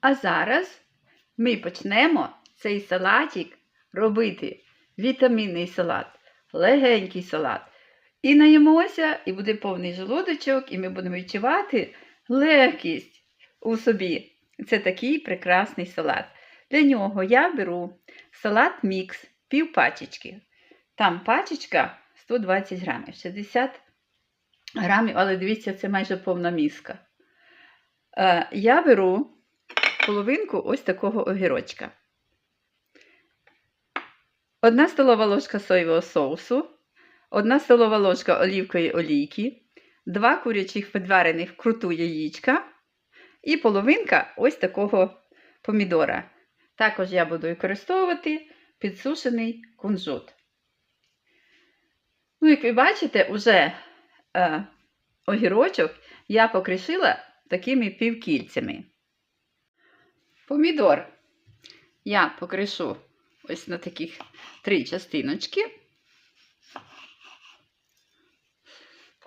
А зараз ми почнемо цей салатик робити. Вітамінний салат, легенький салат. І наїмося, і буде повний желудочок, і ми будемо відчувати легкість у собі. Це такий прекрасний салат. Для нього я беру салат мікс, пів пачечки. Там пачечка 120 грамів, 60 грамів, але дивіться, це майже повна міска. Е, я беру половинку ось такого огірочка. Одна столова ложка соєвого соусу, одна столова ложка олівкової олійки, два курячих підварених вкруту яєчка і половинка ось такого помідора. Також я буду використовувати підсушений кунжут. Ну, як ви бачите, уже е, огірочок я покришила такими півкільцями. Помідор я покришу ось на таких три частиночки.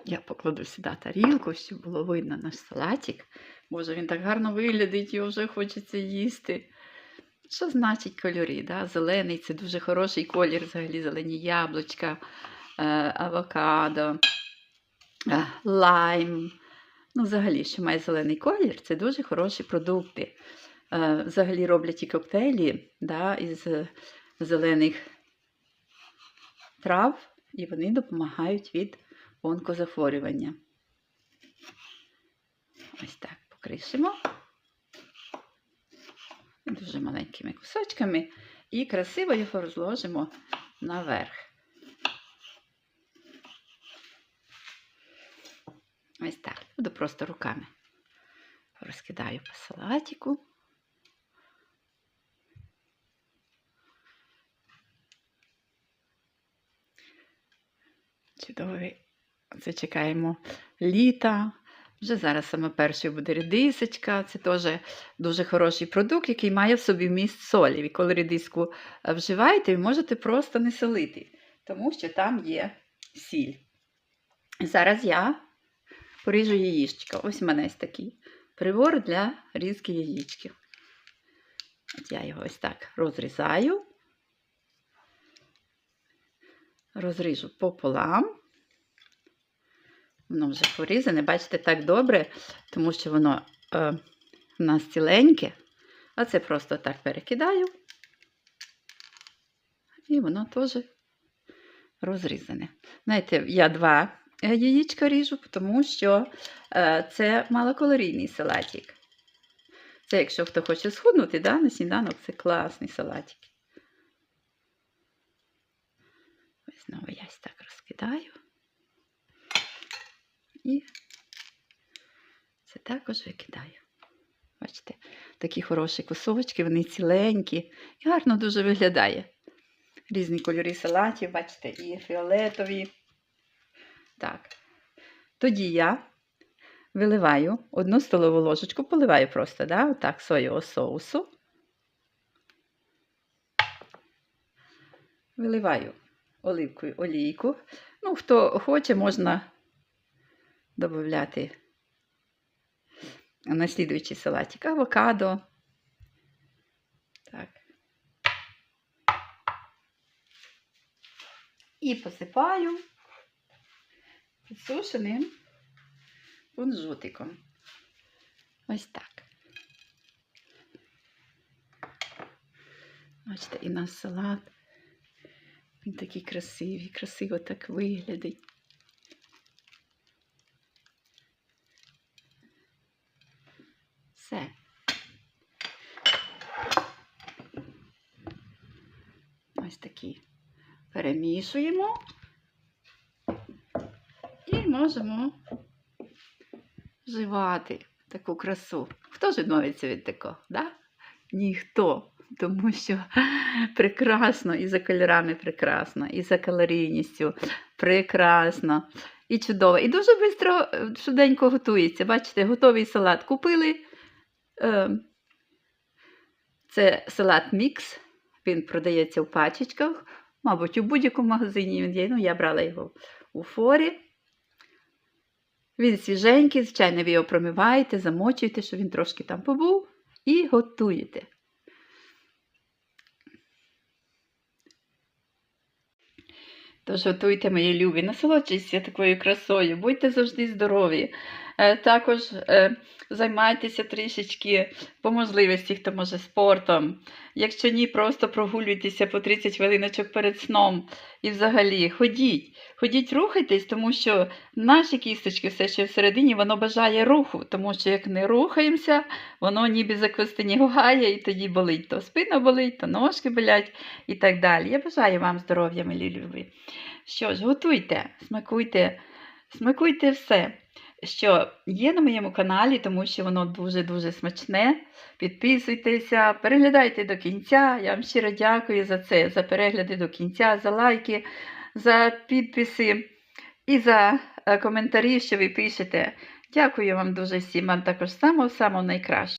Я покладу сюди тарілку, щоб було видно наш салатик. Боже, він так гарно виглядить, його вже хочеться їсти. Що значить кольори? Да? Зелений це дуже хороший колір, взагалі зелені яблучка, е, авокадо, е, лайм. Ну, взагалі, що має зелений колір, це дуже хороші продукти. Е, Взагалі роблять і коктейлі да, із зелених трав, і вони допомагають від онкозахворювання. Ось так покришимо дуже маленькими кусочками і красиво його розложимо наверх. Ось так. Буду просто руками розкидаю по салатику. Чудовий. Зачекаємо літа. Вже зараз саме першою буде редисочка. Це теж дуже хороший продукт, який має в собі вміст солі. І коли редиску е, вживаєте, ви можете просто не солити, тому що там є сіль. Зараз я поріжу яєчко. Ось у мене ось такий прибор для різки яєчків. От я його ось так розрізаю, розріжу пополам. Воно вже порізане, бачите, так добре, тому що воно е, у нас ціленьке, а це просто так перекидаю. І воно теж розрізане. Знаєте, я два е, яєчка ріжу, тому що е, це малокалорійний салатик. Це, якщо хто хоче схуднути, да, на сніданок це класний салатик. Ось знову я так розкидаю. І це також викидаю. Бачите, такі хороші кусочки, вони ціленькі і гарно дуже виглядає. Різні кольори салатів, бачите, і фіолетові. Так. Тоді я виливаю одну столову ложечку, поливаю просто, да, отак, соєвого соусу. Виливаю оливкою олійку. Ну, хто хоче, можна додати на слідуючий салатик авокадо. Так. І посипаю підсушеним кунжутиком. Ось так. Бачите, і наш салат. Він такий красивий, красиво так виглядить. Все. Ось такі перемішуємо і можемо вживати таку красу. Хто ж відмовиться від такого? Да? Ніхто. Тому що прекрасно і за кольорами прекрасно, і за калорійністю прекрасно, і чудово. І дуже швидко, швиденько готується. Бачите, готовий салат купили. Е, Це салат мікс. Він продається в пачечках. Мабуть, у будь-якому магазині він є. Ну, я брала його у форі. Він свіженький, звичайно, ви його промиваєте, замочуєте, щоб він трошки там побув. і готуєте. Тож готуйте, мої любі, насолоджуйтеся такою красою, будьте завжди здорові. Е, Також е, займайтеся трішечки по можливості, хто може спортом. Якщо ні, просто прогулюйтеся по 30 хвилиночок перед сном. І взагалі ходіть, ходіть, рухайтесь, тому що наші кісточки, все що всередині, воно бажає руху, тому що як не рухаємося, воно ніби закостенігає і тоді болить. То спина болить, то ножки болять і так далі. Я бажаю вам здоров'я, милі любі. Що ж, готуйте, смакуйте, смакуйте все, що є на моєму каналі, тому що воно дуже-дуже смачне. Підписуйтеся, переглядайте до кінця. Я вам щиро дякую за це, за перегляди до кінця, за лайки, за підписи і за е, коментарі, що ви пишете. Дякую вам дуже всім, вам також самого-самого найкращого.